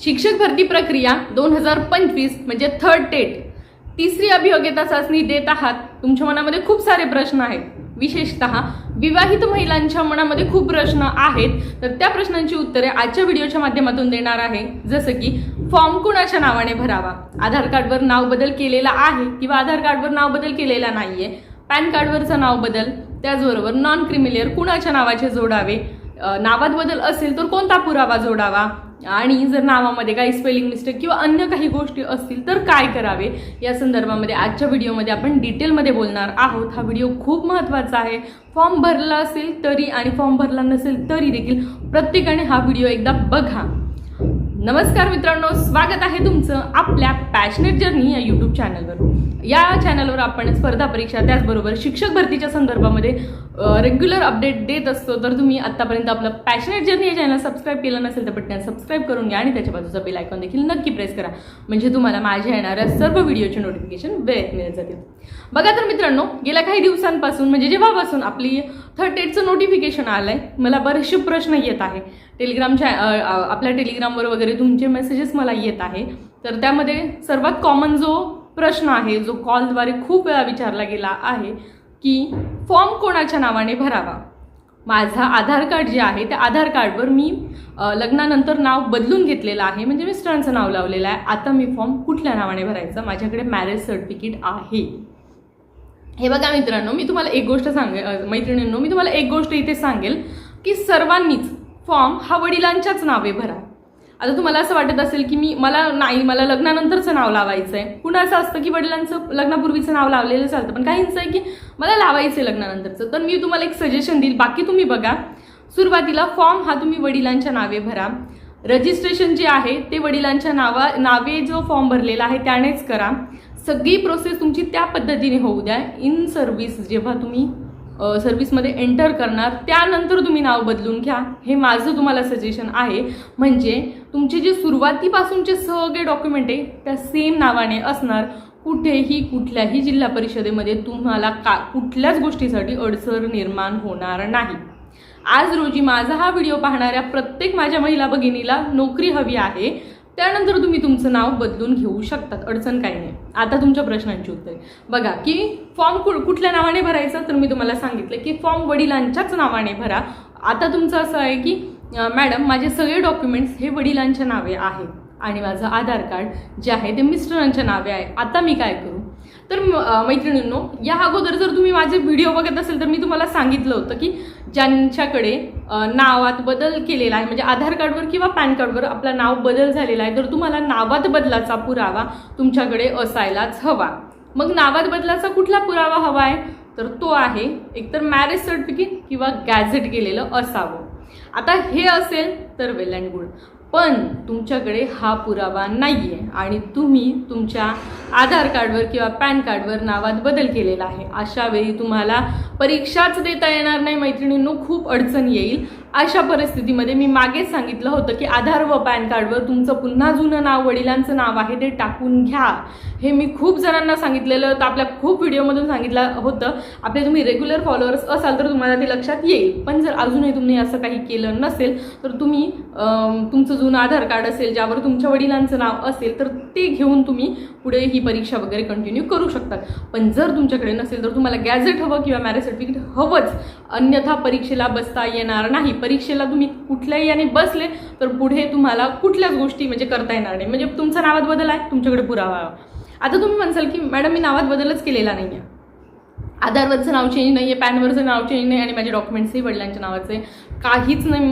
शिक्षक भरती प्रक्रिया दोन हजार पंचवीस म्हणजे थर्ड टेट तिसरी अभियोग्यता चाचणी देत आहात तुमच्या मनामध्ये खूप सारे प्रश्न आहेत. विशेषतः विवाहित महिलांच्या मनामध्ये खूप प्रश्न आहेत तर त्या प्रश्नांची उत्तरे आजच्या व्हिडिओच्या माध्यमातून देणार आहे. जसं की फॉर्म कुणाच्या नावाने भरावा? आधार कार्डवर नाव बदल केलेला आहे किंवा आधार कार्डवर नाव बदल केलेला नाहीये? पॅन कार्डवरचं नाव बदल त्याचबरोबर नॉन क्रिमिलियर कुणाच्या नावाचे जोडावे? नावात बदल असेल तर कोणता पुरावा जोडावा? आणि जर नावामध्ये काही स्पेलिंग मिस्टेक किंवा अन्य काही गोष्टी असतील तर काय करावे? या संदर्भामध्ये आजच्या व्हिडिओमध्ये आपण डिटेलमध्ये बोलणार आहोत. हा व्हिडिओ खूप महत्त्वाचा आहे. फॉर्म भरला असेल तरी आणि फॉर्म भरला नसेल तरी देखील प्रत्येकाने हा व्हिडिओ एकदा बघा. नमस्कार मित्रांनो स्वागत आहे तुमचं आपल्या पॅशनेट जर्नी या यूट्यूब चॅनलवर या चॅनलवर आपण स्पर्धा परीक्षा त्याचबरोबर शिक्षक भरतीच्या संदर्भामध्ये रेग्युलर अपडेट देत असतो तर तुम्ही आत्तापर्यंत आपलं पॅशनेट जर्नी या चॅनल सबस्क्राईब केलं नसेल तर पटकन सबस्क्राईब करून घ्या आणि त्याच्या बाजूचा बेल आयकॉन देखील नक्की प्रेस करा. म्हणजे तुम्हाला माझ्या येणाऱ्या सर्व व्हिडिओचे नोटिफिकेशन वेळेत मिळत जातील. बघा तर मित्रांनो गेल्या काही दिवसांपासून म्हणजे जेव्हापासून आपली थर्ड एडचं नोटिफिकेशन आलं आहे मला बरेचसे प्रश्न येत आहे. टेलिग्रामच्या आपल्या टेलिग्रामवर वगैरे तुमचे मेसेजेस मला येत आहे. तर त्यामध्ये सर्वात कॉमन जो प्रश्न आहे जो कॉलद्वारे खूप वेळा विचारला गेला आहे की फॉर्म कोणाच्या नावाने भरावा? माझा आधार कार्ड जे आहे त्या आधार कार्डवर मी लग्नानंतर नाव बदलून घेतलेलं आहे. म्हणजे मिस्टरांचं नाव लावलेलं आहे. आता मी फॉर्म कुठल्या नावाने भरायचा? माझ्याकडे मॅरेज सर्टिफिकेट आहे. हे बघा मित्रांनो मी तुम्हाला एक गोष्ट सांगेल मैत्रिणींनो मी तुम्हाला एक गोष्ट इथे सांगेल की सर्वांनीच फॉर्म हा वडिलांच्याच नावे भरा. आता तुम्हाला असं वाटत असेल की मी मला नाही मला लग्नानंतरचं नाव लावायचं आहे पुन्हा असं असतं की वडिलांचं लग्नापूर्वीचं नाव लावलेलं चालतं. पण काहींचं आहे की मला लावायचं आहे लग्नानंतरचं. तर मी तुम्हाला एक सजेशन देईल. बाकी तुम्ही बघा. सुरुवातीला फॉर्म हा तुम्ही वडिलांच्या नावे भरा. रजिस्ट्रेशन जे आहे ते वडिलांच्या नावा नावे जो फॉर्म भरलेला आहे त्यानेच करा. सगळी प्रोसेस तुमची त्या पद्धतीने होऊ द्या. इन सर्व्हिस जेव्हा तुम्ही सर्व्हिसमध्ये एंटर करणार त्यानंतर तुम्ही नाव बदलून घ्या. हे माझं तुम्हाला सजेशन आहे. म्हणजे तुमचे जे सुरुवातीपासूनचे सगळे डॉक्युमेंट आहे त्या सेम नावाने असणार. कुठेही कुठल्याही जिल्हा परिषदेमध्ये तुम्हाला का कुठल्याच गोष्टीसाठी अडसर निर्माण होणार नाही. आज रोजी माझा हा व्हिडिओ पाहणाऱ्या प्रत्येक माझ्या महिला भगिनीला नोकरी हवी आहे. त्यानंतर तुम्ही तुमचं नाव बदलून घेऊ शकतात. अडचण काही नाही. आता तुमच्या प्रश्नांची उत्तरे. बघा की फॉर्म कु कुठल्या नावाने भरायचा? तर मी तुम्हाला सांगितलं की फॉर्म वडिलांच्याच नावाने भरा. आता तुमचं असं आहे की मॅडम माझे सगळे डॉक्युमेंट्स हे वडिलांच्या नावे आहेत आणि माझं आधार कार्ड जे आहे ते मिस्टरांच्या नावे आहे. आता मी काय करू? तर मैत्रिणींनो या अगोदर जर तुम्ही माझे व्हिडिओ बघत असेल तर मी तुम्हाला सांगितलं होतं की ज्यांच्याकडे नावात बदल केलेला आहे म्हणजे आधार कार्डवर किंवा पॅन कार्डवर आपला नाव बदल झालेला आहे तर तुम्हाला नावात बदलाचा पुरावा तुमच्याकडे असायलाच हवा. मग नावात बदलाचा कुठला पुरावा हवा आहे? तर तो आहे एकतर मॅरेज सर्टिफिकेट किंवा गॅझेट केलेलं असावं. आता हे असेल तर वेल अँड गुड पण तुमच्याकडे हा पुरावा नाही आहे आणि तुम्ही तुमच्या आधार कार्डवर किंवा पॅन कार्डवर नावात बदल केलेला आहे. अशा वेळी तुम्हाला परीक्षाच देता येणार नाही मैत्रिणींनो. खूप अडचण येईल. अशा परिस्थितीमध्ये मी मागेच सांगितलं होतं की आधार व पॅन कार्डवर तुमचं पुन्हा जुनं नाव वडिलांचं नाव आहे ते टाकून घ्या. हे मी खूप जणांना सांगितलेलं होतं आपल्या खूप व्हिडिओमधून सांगितलं होतं. आपले तुम्ही रेग्युलर फॉलोअर्स असाल तर तुम्हाला ते लक्षात येईल. पण जर अजूनही तुम्ही असं काही केलं नसेल तर तुम्ही तुमचं जुनं आधार कार्ड असेल ज्यावर तुमच्या वडिलांचं नाव असेल तर ते घेऊन तुम्ही पुढे ही परीक्षा वगैरे कंटिन्यू करू शकतात पण जर तुमच्याकडे नसेल तर तुम्हाला गॅझेट हवं किंवा मॅरेज सर्टिफिकेट हवंच अन्यथा परीक्षेला बसता येणार नाही. परीक्षेला तुम्ही कुठल्याही याने बसले तर पुढे तुम्हाला कुठल्याच गोष्टी म्हणजे करता येणार नाही. म्हणजे तुमचा नावात बदल आहे तुमच्याकडे पुरावा आता तुम्ही म्हणसाल की मॅडम मी नावात बदलच केलेला नाही आहे आधारवरचं नाव चेंज नाही आहे पॅनवरचं नाव चेंज नाही आणि माझे डॉक्युमेंट्सही वडिलांच्या नावाचे काहीच नाही.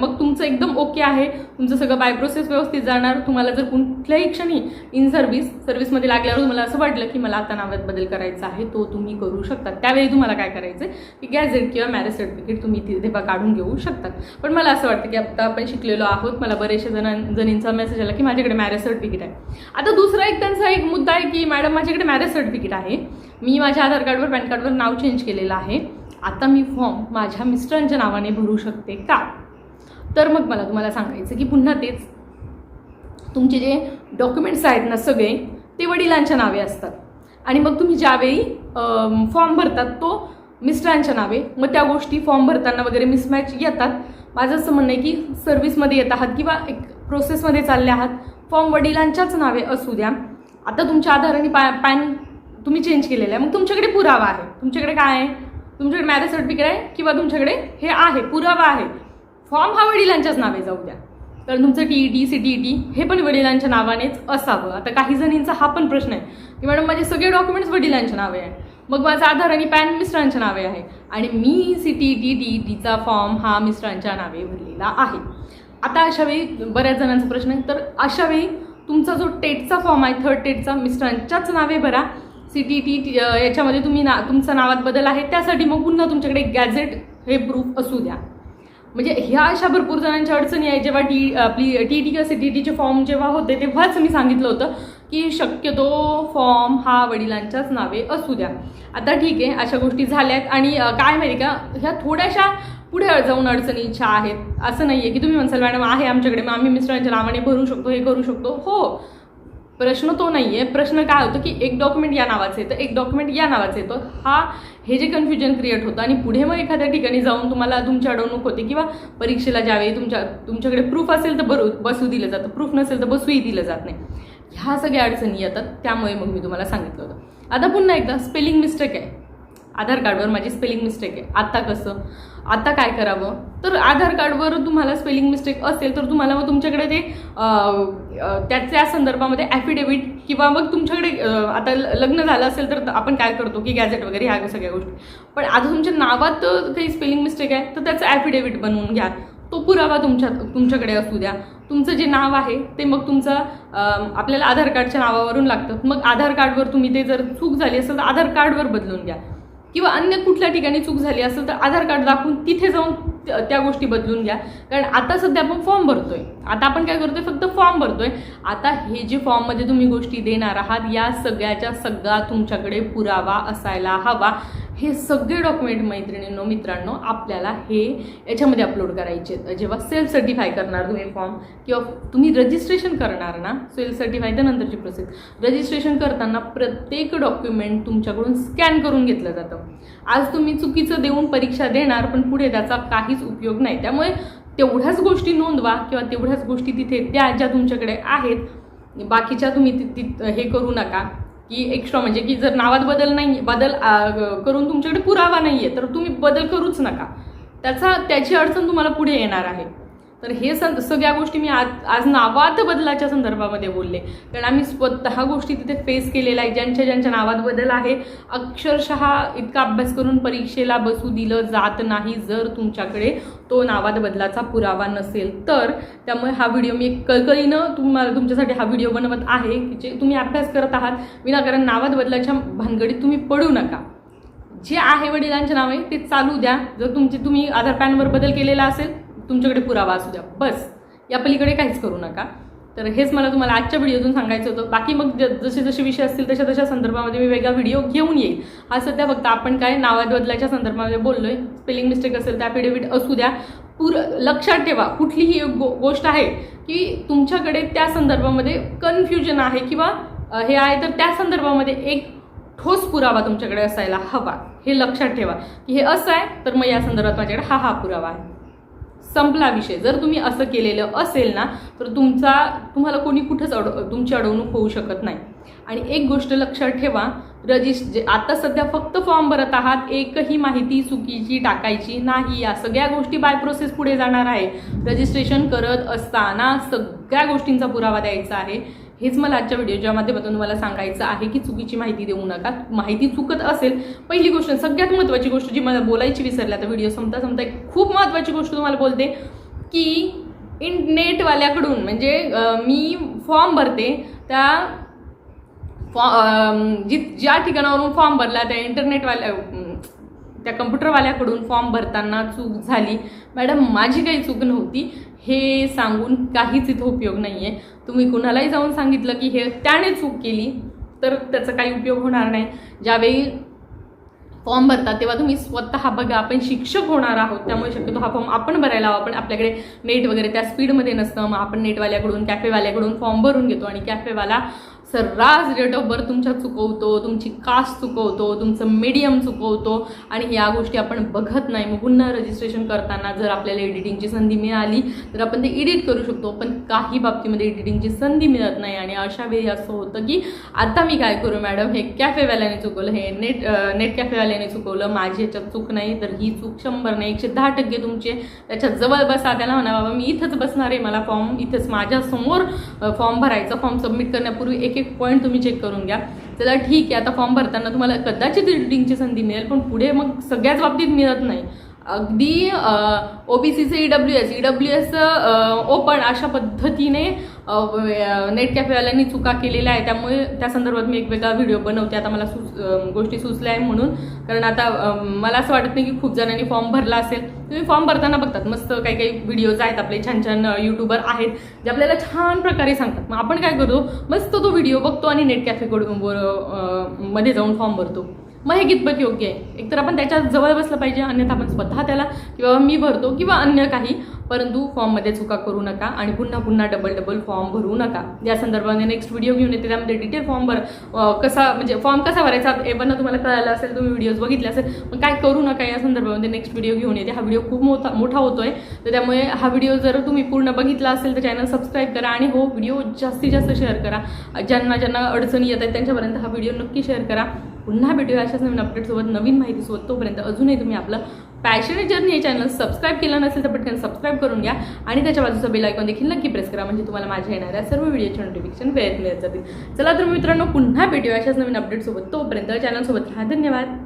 मग तुमचं एकदम ओके आहे. तुमचं सगळं बाय प्रोसेस व्यवस्थित जाणार. तुम्हाला जर कुठल्याही क्षणी इन सर्व्हिस सर्व्हिसमध्ये लागल्यावर तुम्हाला असं वाटलं की मला आता नावात बदल करायचा आहे तो तुम्ही करू शकता. त्यावेळी तुम्हाला काय करायचं आहे की गॅझेट किंवा मॅरेज सर्टिफिकेट तुम्ही तिथे बा- काढून घेऊ शकतात पण मला असं वाटतं की आत्ता आपण शिकलेलो आहोत. मला बरेचशा जणां जणींचा मेसेज आला की माझ्याकडे मॅरेज सर्टिफिकेट आहे. आता दुसरा एक त्यांचा एक मुद्दा आहे की मॅडम माझ्याकडे मॅरेज सर्टिफिकेट आहे. मी माझ्या आधार कार्डवर पॅन कार्डवर नाव चेंज केलेलं आहे. आता मी फॉर्म माझ्या मिस्टरांच्या नावाने भरू शकते का? तर मग मला तुम्हाला सांगायचं की पुन्हा तेच तुमचे जे डॉक्युमेंट्स आहेत ना सगळे ते वडिलांच्या नावे असतात. आणि मग तुम्ही ज्यावेळी फॉर्म भरतात तो मिस्टरांच्या नावे मग त्या गोष्टी फॉर्म भरताना वगैरे मिसमॅच येतात. माझं असं म्हणणं आहे की सर्व्हिसमध्ये येत आहात किंवा एक प्रोसेसमध्ये चालले आहात फॉर्म वडिलांच्याच नावे असू द्या. आता तुमच्या आधार आणि पॅ पॅन तुम्ही चेंज केलेलं आहे. मग तुमच्याकडे पुरावा आहे. तुमच्याकडे काय आहे? तुमच्याकडे मॅरेज सर्टिफिकेट आहे किंवा तुमच्याकडे हे आहे पुरावा आहे. फॉर्म हा वडिलांच्याच नावे जाऊ द्या. तर तुमचं T E T C T E T हे पण वडिलांच्या नावानेच असावं. आता काही जणींचा हा पण प्रश्न आहे की मॅडम माझे सगळे डॉक्युमेंट्स वडिलांच्या नावे आहे मग माझं आधार आणि पॅन मिस्टरांच्या नावे आहे. आणि मी C T T D E टीचा फॉर्म हा मिस्टरांच्या नावे भरलेला आहे. आता अशा वेळी बऱ्याच जणांचा प्रश्न आहे. तर अशा वेळी तुमचा जो टेटचा फॉर्म आहे थर्ड टेटचा मिस्टरांच्याच नावे भरा. सी टी टी याच्यामध्ये तुम्ही ना तुमचा नावात बदल आहे त्यासाठी मग पुन्हा तुमच्याकडे गॅझेट हे प्रूफ असू द्या. म्हणजे ह्या अशा भरपूर जणांच्या अडचणी आहे जेव्हा टी आपली टी टी किंवा सी टी टीचे फॉर्म जेव्हा होते तेव्हाच मी सांगितलं होतं की शक्यतो फॉर्म हा वडिलांच्याच नावे असू द्या. आता ठीक आहे अशा गोष्टी झाल्यात आणि काय माहिती का ह्या थोड्याशा पुढे जाऊन अडचणीच्या आहेत. असं नाही आहे की तुम्ही म्हणसाल मॅडम आहे आमच्याकडे मग आम्ही मिस्टरांच्या नावाने भरू शकतो हे करू शकतो. हो प्रश्न तो नाही आहे प्रश्न काय होतो की एक डॉक्युमेंट या नावाचं येतं एक डॉक्युमेंट या नावाचं येतं. हा हे जे कन्फ्युजन क्रिएट होतं आणि पुढे मग एखाद्या ठिकाणी जाऊन तुम्हाला तुमची अडवणूक होते किंवा परीक्षेला ज्यावेळी तुमच्या तुमच्याकडे प्रूफ असेल तर बरू बसू दिलं जातं. प्रूफ नसेल तर बसूही दिलं जात नाही. ह्या सगळ्या अडचणी येतात त्यामुळे मग मी तुम्हाला सांगितलं होतं. आता पुन्हा एकदा स्पेलिंग मिस्टेक आहे. आधार कार्डवर माझी स्पेलिंग मिस्टेक आहे. आत्ता कसं? आता काय करावं? तर आधार कार्डवर तुम्हाला स्पेलिंग मिस्टेक असेल तर तुम्हाला मग तुमच्याकडे ते त्याच्या संदर्भामध्ये ॲफिडेविट किंवा मग तुमच्याकडे आता ल- लग्न झालं असेल तर आपण काय करतो की गॅझेट वगैरे ह्या सगळ्या गोष्टी. पण आता तुमच्या नावात काही स्पेलिंग मिस्टेक आहे तर त्याचं ॲफिडेविट बनवून घ्या. तो पुरावा तुमच्या तुमच्याकडे असू द्या. तुमचं जे नाव आहे ते मग तुमचं आपल्याला आधार कार्डच्या नावावरून लागतं. मग आधार कार्डवर तुम्ही ते जर चूक झाली असेल तर आधार कार्डवर बदलून घ्या. किंवा अन्य कुठल्या ठिकाणी चूक झाली असेल तर आधार कार्ड दाखवून तिथे जाऊन त्या गोष्टी बदलून घ्या. कारण आता सध्या आपण फॉर्म भरतोय. आता आपण काय करतोय? फक्त फॉर्म भरतोय. आता हे जे फॉर्ममध्ये तुम्ही गोष्टी देणार आहात या सगळ्याच्या सगळा तुमच्याकडे पुरावा असायला हवा. हे सगळे डॉक्युमेंट मैत्रिणींनो मित्रांनो आपल्याला हे याच्यामध्ये अपलोड करायचे आहेत. जेव्हा सेल्फ सर्टिफाय करणार तुम्ही फॉर्म किंवा तुम्ही रजिस्ट्रेशन करणार ना सेल्फ सर्टिफाय तर नंतरची प्रोसेस रजिस्ट्रेशन करताना प्रत्येक डॉक्युमेंट तुमच्याकडून स्कॅन करून घेतलं जातं. आज तुम्ही चुकीचं देऊन परीक्षा देणार पण पुढे त्याचा काहीच उपयोग नाही. त्यामुळे तेवढ्याच गोष्टी नोंदवा किंवा तेवढ्याच गोष्टी तिथे त्या ज्या तुमच्याकडे आहेत. बाकीच्या तुम्ही ति- ति- हे करू नका. की एक्स्ट्रा म्हणजे की जर नावात बदल नाही बदल करून तुमच्याकडे पुरावा नाही आहे तर तुम्ही बदल करूच नका. त्याचा त्याची अडचण तुम्हाला पुढे येणार आहे. तर हे सं सगळ्या गोष्टी मी आज आज नावात बदलाच्या संदर्भामध्ये बोलले. कारण आम्ही स्वतः गोष्टी तिथे फेस केलेल्या आहे ज्यांच्या ज्यांच्या नावात बदल आहे अक्षरशः इतका अभ्यास करून परीक्षेला बसू दिलं जात नाही जर तुमच्याकडे तो नावात बदलाचा पुरावा नसेल तर. त्यामुळे हा व्हिडिओ मी एक कळकळीनं तुम्हाला तुमच्यासाठी हा व्हिडिओ बनवत आहे की जे तुम्ही अभ्यास करत आहात. विनाकारण नावात बदलाच्या भानगडीत तुम्ही पडू नका. जे आहे वडिलांच्या नावे ते चालू द्या. जर तुमचे तुम्ही आधार पॅनवर बदल केलेला असेल तुमच्याकडे पुरावा असू द्या. बस. या पलीकडे काहीच करू नका. तर हेच मला तुम्हाला आजच्या व्हिडिओतून सांगायचं होतं. बाकी मग ज- जसे जसे विषय असतील तशा तशा संदर्भामध्ये मी वेगळा व्हिडिओ घेऊन येईल. हा सध्या फक्त आपण काय नावात बदलाच्या संदर्भामध्ये बोललो आहे स्पेलिंग मिस्टेक असेल तर ॲफिडेविट असू द्या. पूर लक्षात ठेवा. कुठलीही एक गो गोष्ट आहे की तुमच्याकडे त्या संदर्भामध्ये कन्फ्युजन आहे किंवा हे आहे तर त्या संदर्भामध्ये एक ठोस पुरावा तुमच्याकडे असायला हवा. हे लक्षात ठेवा. की हे असं आहे तर मग या संदर्भात माझ्याकडे हा हा पुरावा आहे. संपला विषय. जर तुम्ही असं केलेलं असेल ना तर तुमचा तुम्हाला कोणी कुठंच अड तुमची अडवणूक होऊ शकत नाही. आणि एक गोष्ट लक्षात ठेवा रजिस् जे आता सध्या फक्त फॉर्म भरत आहात एकही माहिती चुकीची टाकायची नाही. या सगळ्या गोष्टी बाय प्रोसेस पुढे जाणार आहे. रजिस्ट्रेशन करत असताना सगळ्या गोष्टींचा पुरावा द्यायचा आहे. हेच मला आजच्या व्हिडिओच्या माध्यमातून तुम्हाला सांगायचं आहे की चुकीची माहिती देऊ नका. माहिती चुकत असेल पहिली गोष्ट सगळ्यात महत्त्वाची गोष्ट जी मला बोलायची विसरली आता व्हिडिओ संपता संपता एक खूप महत्त्वाची गोष्ट तुम्हाला बोलते की इन नेटवाल्याकडून म्हणजे मी फॉर्म भरते त्या फॉ जी ज्या ठिकाणावरून फॉर्म भरला त्या इंटरनेटवाल्या त्या कम्प्युटरवाल्याकडून फॉर्म भरताना चूक झाली. मॅडम माझी काही चूक नव्हती. हे सांगून काहीच इथं उपयोग नाही आहे तुम्ही कुणालाही जाऊन सांगितलं की हे त्याने चूक केली तर त्याचा काही उपयोग होणार नाही. ज्यावेळी फॉर्म भरतात तेव्हा तुम्ही स्वतः बघा आपण शिक्षक होणार आहोत. त्यामुळे शक्यतो हा फॉर्म आपण भरायला हवा. पण आपल्याकडे नेट वगैरे त्या स्पीडमध्ये नसतं. मग आपण नेटवाल्याकडून कॅफेवाल्याकडून फॉर्म भरून घेतो आणि कॅफेवाला सर्रास डेट ऑफ बर्थ तुमच्या चुकवतो तुमची कास्ट चुकवतो तुमचं मीडियम चुकवतो आणि या गोष्टी आपण बघत नाही. मग पुन्हा रजिस्ट्रेशन करताना जर आपल्याला एडिटिंगची संधी मिळाली तर आपण ते एडिट करू शकतो. पण काही बाबतीमध्ये एडिटिंगची संधी मिळत नाही आणि अशा वेळी असं होतं की आता मी काय करू मॅडम हे कॅफेवाल्याने चुकवलं हे नेट नेट कॅफेवाल्याने चुकवलं माझी ह्याच्यात चूक नाही तर ही चूक शंभर नाही एकशे दहा टक्के तुमचे त्याच्या त्याच्यात जवळ बसा त्याला म्हणा बाबा मी इथंच बसणार आहे मला फॉर्म इथंच माझ्यासमोर फॉर्म भरायचा फॉर्म सबमिट करण्यापूर्वी एक एक पॉईंट तुम्ही चेक करून घ्या. चला ठीक आहे आता फॉर्म भरताना तुम्हाला कदाचित रिडिंगची संधी मिळेल पण पुढे मग सगळ्याच बाबतीत मिळत नाही. अगदी ओ बी सीचं E W S E W S open अशा पद्धतीने नेट कॅफेवाल्यांनी चुका केलेल्या आहे त्यामुळे त्या संदर्भात मी एक वेगळा व्हिडिओ बनवते. आता मला सुच गोष्टी सुचल्या आहे म्हणून. कारण आता मला असं वाटत नाही की खूप जणांनी फॉर्म भरला असेल. तुम्ही फॉर्म भरताना बघतात. मस्त काही काही व्हिडिओज आहेत. आपले छान छान युट्यूबर आहेत. जे आपल्याला छान प्रकारे सांगतात. मग आपण काय करतो? मस्त तो व्हिडिओ बघतो आणि नेट कॅफेकडून मध्ये जाऊन फॉर्म भरतो. मग हे कितपत योग्य आहे. एकतर आपण त्याच्याजवळ बसलं पाहिजे अन्यथा आपण स्वतः त्याला किंवा मी भरतो किंवा अन्य काही परंतु फॉर्ममध्ये चुका करू नका आणि पुन्हा पुन्हा डबल डबल फॉर्म भरू नका. या संदर्भामध्ये नेक्स्ट व्हिडिओ घेऊन येते. त्यामध्ये डिटेल फॉर्म भर कसा म्हणजे फॉर्म कसा भरायचा हे पण तुम्हाला कळालं असेल तुम्ही व्हिडिओज बघितले असेल पण काय करू नका या संदर्भामध्ये नेक्स्ट व्हिडिओ घेऊन येते. हा व्हिडिओ खूप मोठा मोठा होतो आहे तर त्यामुळे हा व्हिडिओ जर तुम्ही पूर्ण बघितला असेल तर चॅनल सबस्क्राईब करा आणि हो व्हिडिओ जास्तीत जास्त शेअर करा. ज्यांना ज्यांना अडचणी येत आहेत त्यांच्यापर्यंत हा व्हिडिओ नक्की शेअर करा. पुन्हा भेटूया अशाच नवीन अपडेटसोबत नवीन माहितीसोबत तोपर्यंत अजूनही तुम्ही आपलं पॅशनेट जर्नी हे चॅनल सबस्क्राईब केलं नसेल तर पटकन सबस्क्राईब करून घ्या. आणि त्याच्या बाजूचा बेल आयकॉन देखील नक्की प्रेस करा म्हणजे तुम्हाला माझ्या येणाऱ्या सर्व व्हिडिओचे नोटिफिकेशन वेळेत मिळत जातील. चला तर मित्रांनो पुन्हा भेटूया अशाच नवीन अपडेटसोबत तोपर्यंत चॅनलसोबत राहा. धन्यवाद.